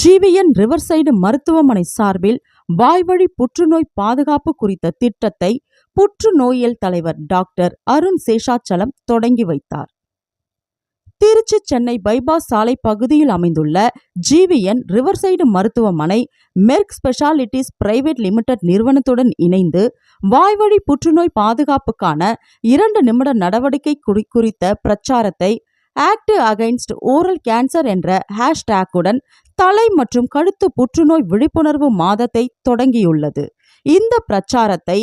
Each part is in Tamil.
ஜிவிஎன் ரிவர்சைடு மருத்துவமனை சார்பில் வாய்வழி புற்றுநோய் பாதுகாப்பு குறித்த திட்டத்தை புற்றுநோயியல் தலைவர் டாக்டர் அருண் சேஷாச்சலம் தொடங்கி வைத்தார். திருச்சி சென்னை பைபாஸ் சாலை பகுதியில் அமைந்துள்ள ஜிவிஎன் ரிவர்சைடு மருத்துவமனை மெர்க் ஸ்பெஷாலிட்டிஸ் பிரைவேட் லிமிடெட் நிறுவனத்துடன் இணைந்து வாய்வழி புற்றுநோய் பாதுகாப்புக்கான இரண்டு நிமிட நடவடிக்கை குறித்த பிரச்சாரத்தை ஆக்ட் அகைன்ஸ்ட் ஓரல் கேன்சர் என்ற ஹேஷ்டேக்குடன் தலை மற்றும் கழுத்து புற்றுநோய் விழிப்புணர்வு மாதத்தை தொடங்கியுள்ளது. இந்த பிரச்சாரத்தை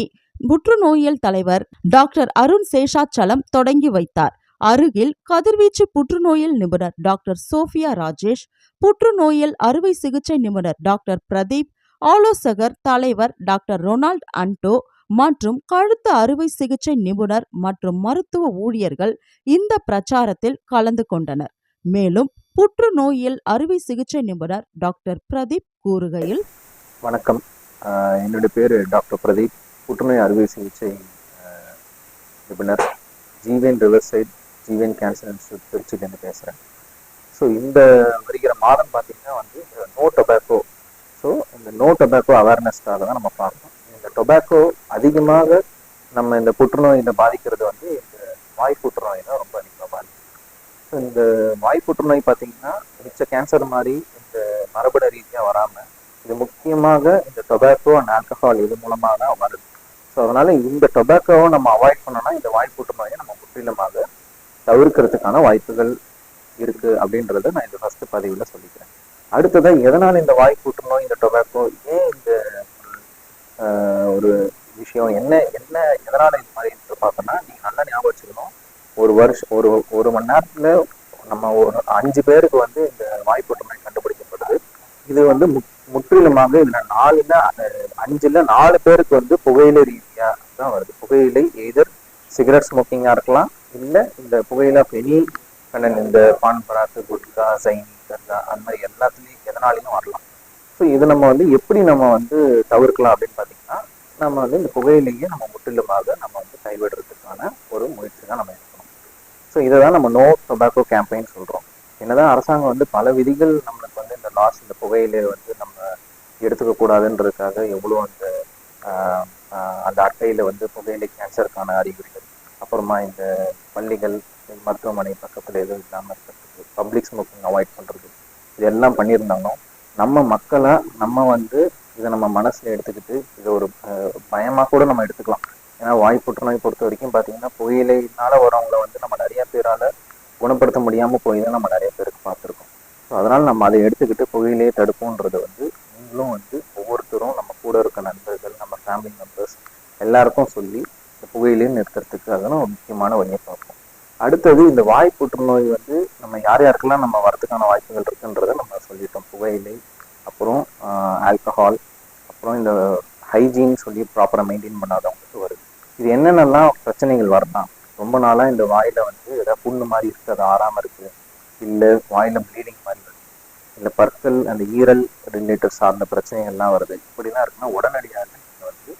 புற்றுநோயியல் தலைவர் டாக்டர் அருண் சேஷாச்சலம் தொடங்கி வைத்தார். அருகில் கதிர்வீச்சு புற்றுநோயியல் நிபுணர் டாக்டர் சோஃபியா ராஜேஷ் புற்றுநோயியல் அறுவை சிகிச்சை நிபுணர் டாக்டர் பிரதீப் ஆலோசகர் தலைவர் டாக்டர் ரொனால்ட் அன்டோ மற்றும் கழுத்து அறுவை சிகிச்சை நிபுணர் மற்றும் மருத்துவ ஊழியர்கள் இந்த பிரச்சாரத்தில் கலந்து கொண்டனர். மேலும் புற்றுநோயில் அறுவை சிகிச்சை நிபுணர் டாக்டர் பிரதீப் கூறுகையில் வணக்கம். என்னுடைய பேர் டாக்டர் பிரதீப். புற்றுநோய் அறுவை சிகிச்சை நிபுணர் Jeevan riverside Jeevan cancer institute திருச்சியிலேருந்து பேசுகிறேன் ஸோ இந்த வருகிற மாதம் பார்த்தீங்கன்னா வந்து நோ டொபாக்கோ. ஸோ இந்த நோ டொபாக்கோ அவேர்னஸ்க்காக தான் நம்ம பார்க்கணும். டொபாக்கோ அதிகமாக நம்ம இந்த புற்றுநோயில் பாதிக்கிறது வந்து இந்த வாய் புற்றுநோய் தான் ரொம்ப அதிகமாக பாதிக்கும் ஸோ இந்த வாய் புற்றுநோய் பார்த்தீங்கன்னா மிச்ச கேன்சர் மாதிரி இந்த மரபணு ரீதியாக வராமல் இது முக்கியமாக இந்த டொபாக்கோ அண்ட் ஆல்கஹால் இது மூலமாக தான் வருது. ஸோ அதனால இந்த டொபாக்கோவை நம்ம அவாய்ட் பண்ணோம்னா இந்த வாய் புற்றுநோயை நம்ம முற்றிலுமாக தவிர்க்கிறதுக்கான வாய்ப்புகள் இருக்கு அப்படின்றத நான் இந்த ஃபர்ஸ்ட் பதிவில் சொல்லிக்கிறேன். அடுத்ததான் எதனால் இந்த வாய் புற்றுநோய் இந்த டொபாக்கோ ஏன் இந்த ஒரு விஷயம். என்ன என்ன எதனால இது மாதிரி பார்த்தோன்னா பார்த்தோம்னா நீங்க நல்லா ஞாபகம் வச்சுக்கணும். ஒரு வருஷம் ஒரு ஒரு மணி நேரத்துல நம்ம ஒரு அஞ்சு பேருக்கு வந்து இந்த வாய்ப்பு மாதிரி கண்டுபிடிக்கப்படுது. இது வந்து மு- முற்றிலுமாக இதுல நாலுல அஞ்சுல நாலு பேருக்கு வந்து புகையிலை ரீதியா தான் வருது. புகையிலை எய்தர் சிகரெட் ஸ்மோக்கிங்கா இருக்கலாம். இல்ல இந்த புகையில பெனி இந்த பான் பராத்து குட்கா சைனி கர்கா அந்த மாதிரி எல்லாத்துலயும் எதனாலையும் வரலாம். ஸோ இது நம்ம வந்து எப்படி நம்ம வந்து தவிர்க்கலாம் அப்படின்னு பார்த்தீங்கன்னா நம்ம வந்து இந்த புகையிலேயே நம்ம முற்றிலுமாக நம்ம வந்து கைவிடுறதுக்கான ஒரு முயற்சி தான் நம்ம எடுக்கணும். ஸோ இதை தான் நம்ம நோ டொபாக்கோ கேம்பெயின் சொல்கிறோம் என்னதான் அரசாங்கம் வந்து பல விதிகள் நம்மளுக்கு வந்து இந்த லாஸ் இந்த புகையிலே வந்து நம்ம எடுத்துக்க கூடாதுன்றதுக்காக எவ்வளோ அந்த அந்த அட்டையில் வந்து புகையிலை கேன்சருக்கான அறிகுறிகள் அப்புறமா இந்த பள்ளிகள் மருத்துவமனை பக்கத்தில் எதுவும் இல்லாமல் இருக்கிறதுக்கு பப்ளிக் ஸ்மோக்கிங் அவாய்ட் பண்ணுறது இதெல்லாம் பண்ணியிருந்தாலும் நம்ம மக்களை நம்ம வந்து இதை நம்ம மனசில் எடுத்துக்கிட்டு இதை ஒரு பயமாக பயமா கூட நம்ம எடுத்துக்கலாம். ஏன்னா வாய் புற்றுநோய் பொறுத்த வரைக்கும் பார்த்தீங்கன்னா புயலைனால வரவங்களை வந்து நம்ம நிறைய பேரால குணப்படுத்த முடியாமல் போய் தான் நம்ம நிறைய பேருக்கு பார்த்துருக்கோம். ஸோ அதனால நம்ம அதை எடுத்துக்கிட்டு புயலே தடுப்போன்றது வந்து நீங்களும் வந்து ஒவ்வொருத்தரும் நம்ம கூட இருக்க நண்பர்கள் நம்ம ஃபேமிலி மெம்பர்ஸ் எல்லாருக்கும் சொல்லி இந்த புகையிலையும் நிறுத்துறதுக்கு அதெல்லாம் ஒரு முக்கியமான வழியை பார்ப்போம். அடுத்தது இந்த வாய் புற்றுநோய் வந்து நம்ம யார் யாருக்கெல்லாம் நம்ம வரதுக்கான வாய்ப்புகள் இருக்குன்றதை நம்ம சொல்லிட்டோம். புகையிலை அப்புறம் ஆல்கஹால் அப்புறம் இந்த ஹைஜீன் சொல்லி ப்ராப்பராக மெயின்டைன் பண்ணாதவங்களுக்கு வருது. இது என்னென்னலாம் பிரச்சனைகள் வரலாம் ரொம்ப நாளாக இந்த வாயில் வந்து ஏதாவது புண்ணு மாதிரி இருக்குது அது ஆறாமல் இருக்குது இல்லை வாயில் ப்ளீடிங் மாதிரி வருது இல்லை பற்கள் அந்த ஈரல் ரிலேட்டட் சார்ந்த பிரச்சனைகள்லாம் வருது. இப்படிலாம் இருக்குன்னா உடனடியாக நீங்கள் வந்து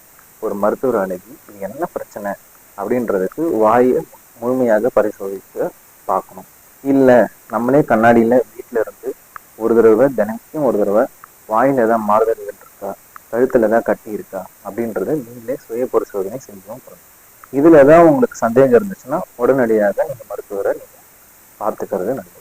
ஒரு மருத்துவர் அணுகி இது என்ன பிரச்சனை அப்படின்றதுக்கு வாயை முழுமையாக பரிசோதித்து பார்க்கணும். இல்லை நம்மளே கண்ணாடியில் வீட்டில் இருந்து ஒரு தடவை தினத்தையும் ஒரு தடவை வாயில் ஏதாவது மாறுதல்கள் இருக்கா கழுத்தில் ஏதாவது கட்டி இருக்கா? அப்படின்றத நீங்களே சுய பரிசோதனை செஞ்சோம் பண்ணணும். இதில் ஏதாவது உங்களுக்கு சந்தேகம் இருந்துச்சுன்னா உடனடியாக நீங்கள் மருத்துவரை நீங்கள் பார்த்துக்கிறது நல்லது.